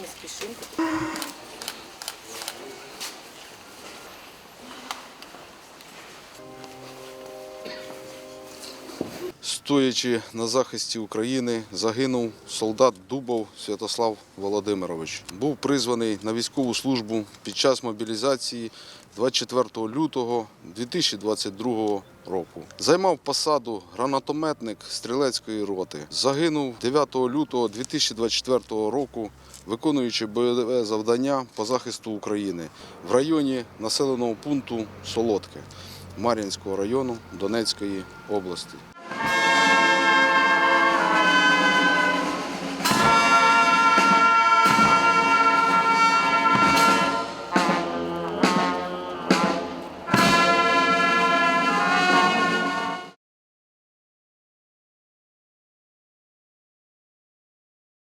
не спішимо. Стоячи на захисті України, загинув солдат Дубов Святослав Володимирович. Був призваний на військову службу під час мобілізації 24 лютого 2022 року. Займав посаду гранатометник стрілецької роти. Загинув 9 лютого 2024 року, виконуючи бойове завдання по захисту України в районі населеного пункту Солодке Мар'їнського району Донецької області.